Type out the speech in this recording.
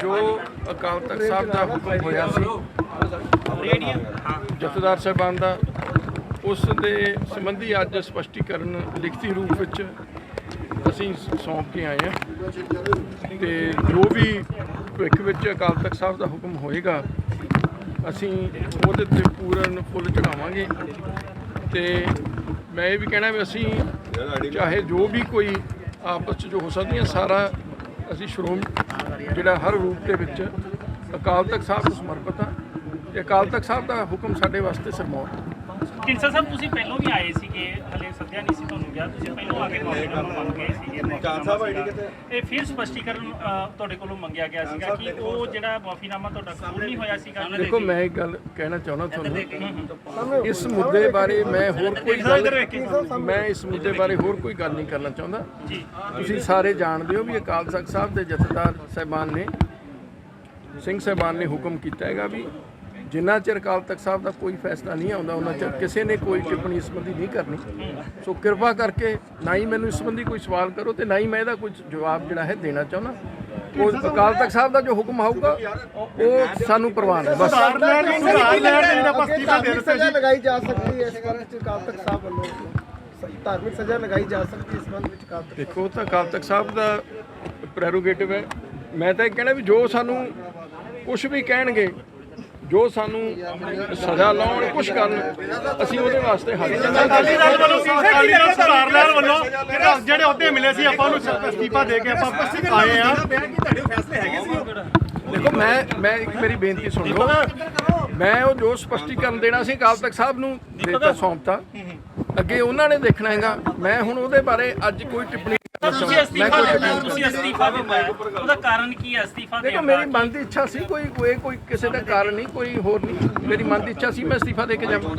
ਜੋ ਅਕਾਲ ਤਖਤ ਸਾਹਿਬ ਦਾ ਹੁਕਮ ਹੋਇਆ ਸੀ ਜਥੇਦਾਰ ਸਾਹਿਬਾਨ ਦਾ, ਉਸ ਦੇ ਸੰਬੰਧੀ ਅੱਜ ਸਪਸ਼ਟੀਕਰਨ ਲਿਖਤੀ ਰੂਪ ਵਿੱਚ ਅਸੀਂ ਸੌਂਪ ਕੇ ਆਏ ਹਾਂ। ਤੇ ਜੋ ਵੀ ਭਵਿੱਖ ਵਿੱਚ ਅਕਾਲ ਤਖਤ ਸਾਹਿਬ ਦਾ ਹੁਕਮ ਹੋਏਗਾ, ਅਸੀਂ ਉਹਦੇ ਤੇ ਪੂਰਨ ਫੁੱਲ ਚੜਾਵਾਂਗੇ ਤੇ ਮੈਂ ਇਹ ਵੀ ਕਹਿਣਾ ਵੀ ਅਸੀਂ ਚਾਹੇ ਜੋ ਵੀ ਕੋਈ ਆਪਸ 'ਚ ਜੋ ਹੋ ਸਕਦੀਆਂ, ਸਾਰਾ ਅਸੀਂ ਸ਼੍ਰੋਮ ਜਿਹੜਾ ਹਰ ਰੂਪ ਦੇ ਵਿੱਚ ਅਕਾਲ ਤਖਤ ਸਾਹਿਬ ਨੂੰ ਸਮਰਪਿਤ ਹਾਂ। ਤੇ ਅਕਾਲ ਤਖਤ ਸਾਹਿਬ ਦਾ ਹੁਕਮ ਸਾਡੇ ਵਾਸਤੇ ਸਰਮੌਰ ਹੈ। ਸਾਹਿਬ, ਤੁਸੀਂ ਪਹਿਲਾਂ ਵੀ ਆਏ ਸੀਗੇ, ਹਲੇ ਸੱਦਿਆ ਨਹੀਂ ਸੀ ਤੁਹਾਨੂੰ ਗਿਆ। ਤੁਸੀਂ ਪਹਿਲਾਂ ਆ ਕੇ ਮੰਗ ਗਏ ਕਿਤੇ? ਇਹ ਫਿਰ ਸਪਸ਼ਟੀਕਰਨ ਅ, ਤੁਹਾਡੇ ਕੋਲੋਂ ਮੰਗਿਆ ਗਿਆ ਸੀਗਾ ਕਿ ਉਹ ਜਿਹੜਾ ਮਾਫੀਨਾਮਾ ਤੁਹਾਡਾ ਕਬੂਲ ਨਹੀਂ ਹੋਇਆ ਸੀਗਾ। ਦੇਖੋ ਮੈਂ ਇੱਕ ਗੱਲ ਕਹਿਣਾ ਚਾਹੁੰਦਾ ਤੁਹਾਨੂੰ। ਇਸ ਮੁੱਦੇ ਬਾਰੇ ਮੈਂ ਹੋਰ ਕੋਈ ਗੱਲ ਮੈਂ ਇਸ ਮੁੱਦੇ ਬਾਰੇ ਹੋਰ ਕੋਈ ਗੱਲ ਨਹੀਂ ਕਰਨਾ ਚਾਹੁੰਦਾ। ਜੀ। ਤੁਸੀਂ ਸਾਰੇ ਜਾਣਦੇ ਹੋ ਵੀ ਅਕਾਲ ਤਖਤ ਸਾਹਿਬ ਦੇ ਜਥੇਦਾਰ ਸਾਹਿਬਾਨ ਨੇ ਸਿੰਘ ਸਾਹਿਬਾਨ ਨੇ ਹੁਕਮ ਕੀਤਾ ਹੈਗਾ ਵੀ ਜਿੰਨਾ ਚਿਰ ਅਕਾਲ ਤਖਤ ਸਾਹਿਬ ਦਾ ਕੋਈ ਫੈਸਲਾ ਨਹੀਂ ਆਉਂਦਾ ਉਹਨਾਂ ਚਿਰ ਕਿਸੇ ਨੇ ਕੋਈ ਟਿੱਪਣੀ ਇਸ ਸੰਬੰਧੀ ਨਹੀਂ ਕਰਨੀ। ਸੋ ਕਿਰਪਾ ਕਰਕੇ ਨਾ ਹੀ ਮੈਨੂੰ ਇਸ ਸੰਬੰਧੀ ਕੋਈ ਸਵਾਲ ਕਰੋ ਤੇ ਨਾ ਹੀ ਮੈਂ ਇਹਦਾ ਕੋਈ ਜਵਾਬ ਜਿਹੜਾ ਹੈ ਦੇਣਾ ਚਾਹੁੰਦਾ। ਉਹ ਅਕਾਲ ਤਖਤ ਸਾਹਿਬ ਦਾ ਜੋ ਹੁਕਮ ਆਊਗਾ ਉਹ ਸਾਨੂੰ ਪ੍ਰਵਾਨ ਹੈ ਬਸ। ਧਾਰਮਿਕ ਸਜ਼ਾ ਲਗਾਈ ਜਾ ਸਕਦੀ ਹੈ ਇਸ ਬਾਰੇ ਚ ਅਕਾਲ ਤਖਤ ਸਾਹਿਬ ਵੱਲੋਂ। ਧਾਰਮਿਕ ਸਜ਼ਾ ਲਗਾਈ ਜਾ ਸਕਦੀ ਹੈ ਇਸ ਸੰਬੰਧ ਵਿੱਚ ਅਕਾਲ ਤਖਤ ਦੇਖੋ ਤਾਂ ਅਕਾਲ ਤਖਤ ਸਾਹਿਬ ਦਾ ਪ੍ਰੈਰੋਗੇਟਿਵ ਹੈ। ਮੈਂ ਤਾਂ ਇਹ ਕਹਿਣਾ ਵੀ ਜੋ ਸਾਨੂੰ ਕੁਝ ਵੀ ਕਹਿਣਗੇ ਜੋ ਸਾਨੂੰ ਸਜ਼ਾ ਲਾਉਣ ਕੁਝ ਕਰਨ ਅਸੀਂ ਉਹਦੇ ਵਾਸਤੇ ਹਾਜ਼ਰ ਹਾਂ। ਅਕਾਲੀ ਦਲ ਵੱਲੋਂ ਅਕਾਲੀ ਦਲ ਸਹਾਰ ਲਾਲ ਵੱਲੋਂ ਜਿਹੜਾ- ਜਿਹੜੇ ਅਹੁਦੇ ਮਿਲੇ ਸੀ ਆਪਾਂ ਨੂੰ ਅਸਤੀਫਾ ਦੇ ਕੇ ਆਪਾਂ ਆਏ ਆ ਦੇਖੋ ਮੈਂ ਮੈਂ ਇੱਕ ਮੇਰੀ ਬੇਨਤੀ ਸੁਣ ਲਓ। ਮੈਂ ਉਹ ਜੋ ਸਪਸ਼ਟੀਕਰਨ ਦੇਣਾ ਸੀ ਅਕਾਲ ਤਖਤ ਸਾਹਿਬ ਨੂੰ ਦੇਤਾ ਸੌਂਪਤਾ। ਅੱਗੇ ਉਹਨਾਂ ਨੇ ਦੇਖਣਾ ਹੈਗਾ। ਮੈਂ ਹੁਣ ਉਹਦੇ ਬਾਰੇ ਅੱਜ ਕੋਈ ਟਿੱਪਣੀ ਤੁਸੀਂ ਅਸਤੀਫਾ ਦਿੱਤਾ ਤੁਸੀਂ ਅਸਤੀਫਾ ਦਿੱਤਾ ਉਹਦਾ ਕਾਰਨ ਕੀ ਹੈ? ਅਸਤੀਫਾ ਦੇਖੋ ਦੇਣ ਮੇਰੀ ਦਾ। ਮਨ ਦੀ ਇੱਛਾ ਸੀ ਕੋਈ ਕੋਈ ਕੋਈ ਕਿਸੇ ਦਾ ਕਾਰਨ ਨਹੀਂ ਕੋਈ ਹੋਰ ਨਹੀਂ। ਮੇਰੀ ਮਨ ਦੀ ਇੱਛਾ ਸੀ ਮੈਂ ਅਸਤੀਫਾ ਦੇ ਕੇ ਜਾਵਾਂ।